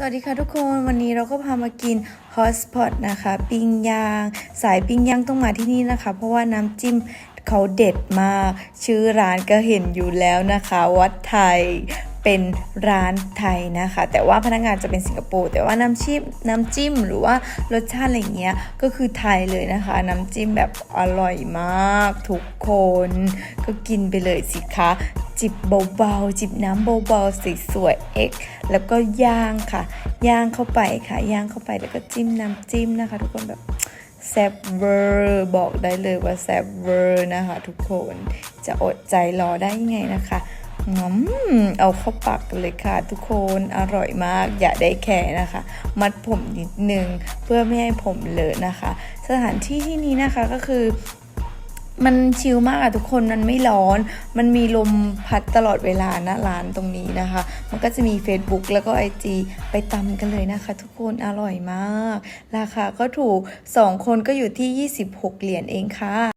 สวัสดีค่ะทุกคนวันนี้เราก็พามากินฮอสพอตนะคะปิ้งย่าง สายปิ้งย่างต้องมาที่นี่นะคะ เพราะว่าน้ำจิ้มเขาเด็ดมาก ชื่อร้านก็เห็นอยู่แล้วนะคะ วัดไทยเป็นร้านไทยนะคะ แต่ว่าพนักงานจะเป็นสิงคโปร์แต่ว่าน้ำจิ้มน้ำจิ้มหรือว่ารสชาติอะไรเงี้ยก็คือไทยเลยนะคะ น้ำจิ้มแบบอร่อยมาก ทุกคน ก็กินไปเลยสิคะ จิบเบาๆ จิบน้ำเบาๆสวยๆเอ็กแล้วก็ย่างค่ะ ย่างเข้าไปค่ะ ย่างเข้าไปแล้วก็จิ้มน้ำจิ้มนะคะ ทุกคนแบบแซ่บเวอร์บอกได้เลยว่าแซ่บเวอร์นะคะ ทุกคนจะอดใจรอได้ยังไงนะคะอืมเอาเข้าปากกันเลยค่ะ ทุกคนอร่อยมากอย่าได้แค่นะคะ มัดผมนิดนึงเพื่อไม่ให้ผมเลอะนะคะ สถานที่ที่นี้นะคะก็คือ มันชิลมากอะทุกคนมันไม่ร้อน มันมีลมพัดตลอดเวลานะร้านตรงนี้นะคะ มันก็จะมี Facebook แล้วก็ IG ไปตำกันเลยนะคะ ทุกคนอร่อยมาก ราคาก็ถูก 2 คนก็อยู่ที่ 26 เหรียญเองค่ะ